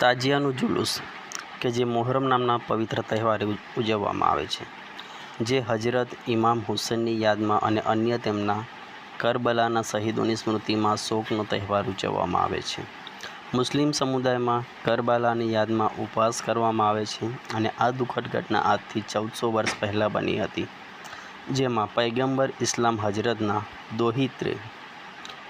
તાજિયાનું જુલુસ, કે જે મોહરમ નામના પવિત્ર તહેવારે ઉજ- ઉજવવામાં આવે છે, જે હજરત ઇમામ હુસેનની યાદમાં અને અન્ય તેમના કરબલાના શહીદોની સ્મૃતિમાં શોકનો તહેવાર ઉજવવામાં આવે છે. મુસ્લિમ સમુદાયમાં કરબલાની યાદમાં ઉપવાસ કરવામાં આવે છે અને આ દુઃખદ ઘટના આજથી ચૌદસો વર્ષ પહેલાં બની હતી, જેમાં પૈગંબર ઇસ્લામ હજરતના દોહિત્રે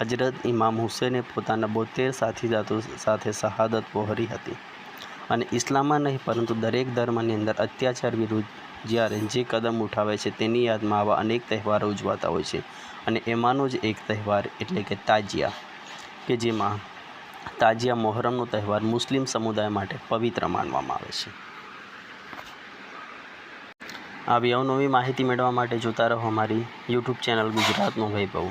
હજરત ઇમામ હુસેને પોતાના બોતેર સાથીદાતો સાથે શહાદત પહોરી હતી. અને ઇસ્લામમાં નહીં, પરંતુ દરેક ધર્મની અંદર અત્યાચાર વિરુદ્ધ જ્યારે જે કદમ ઉઠાવે છે તેની યાદમાં આવા અનેક તહેવારો ઉજવાતા હોય છે. અને એમાંનો જ એક તહેવાર એટલે કે તાજિયા, કે જેમાં તાજિયા મોહરમનો તહેવાર મુસ્લિમ સમુદાય માટે પવિત્ર માનવામાં આવે છે. આવી અવનવી માહિતી મેળવવા માટે જોતા રહો અમારી યુટ્યુબ ચેનલ ગુજરાતનો વૈભવ.